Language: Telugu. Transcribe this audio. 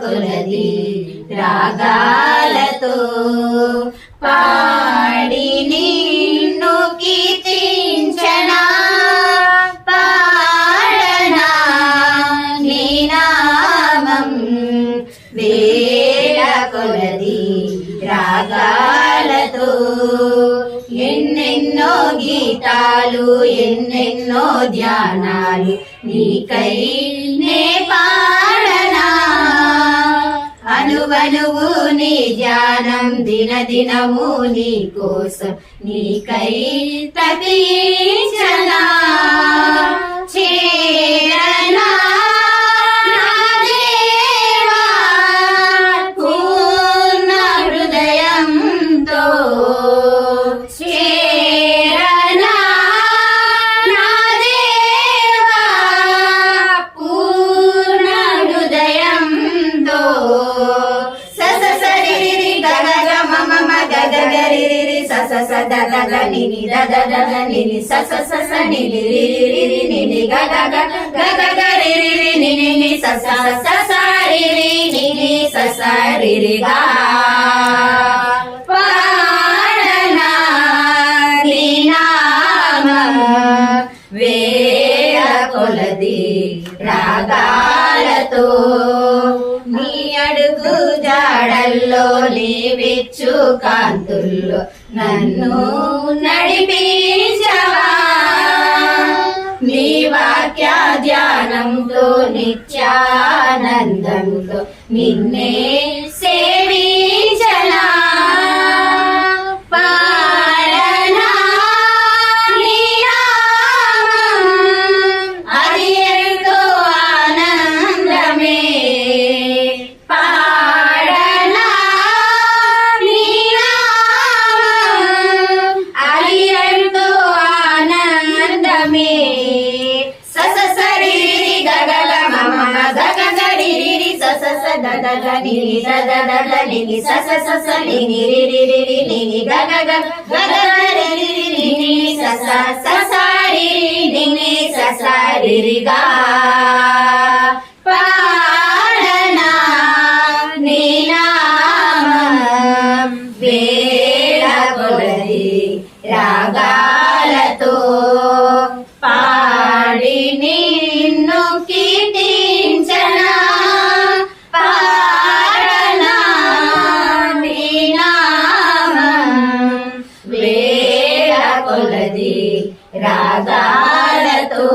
కొలది రాగాలతో పాడి నిన్ను కీర్తించనా పాడనా నీనామం నామం. కొలది రాగాలతో ఎన్నెన్నో గీతాలు ఎన్నెన్నో ధ్యానాలు నీకై నే పా అనువనువు నీ ధ్యానం దిన దినము నీ కోసం నీకై తపించనా సస సద గగ నిని దద దద నిని సస సస నిని రిరి రిరి నిని గగ గ గగ గరిరి నిని ని సస సస రిరి నిని సస రిరి గా పాడనా వేల కొలది రాగాలతో నీ జాడల్లో నీవిచ్చు కాంతుల్లో నన్ను నడిపించవా? నీ వాక్య ధ్యానంతో నిత్యానందంతో నిన్నే సస స దద దని దద దద నిని సస సస నిని రిరి రిరి నిని గగ గగ గగ రిరి రిరి నిని సస సస రిరి నిని సస రిరి గా పాడనా కొలది రాగాలతో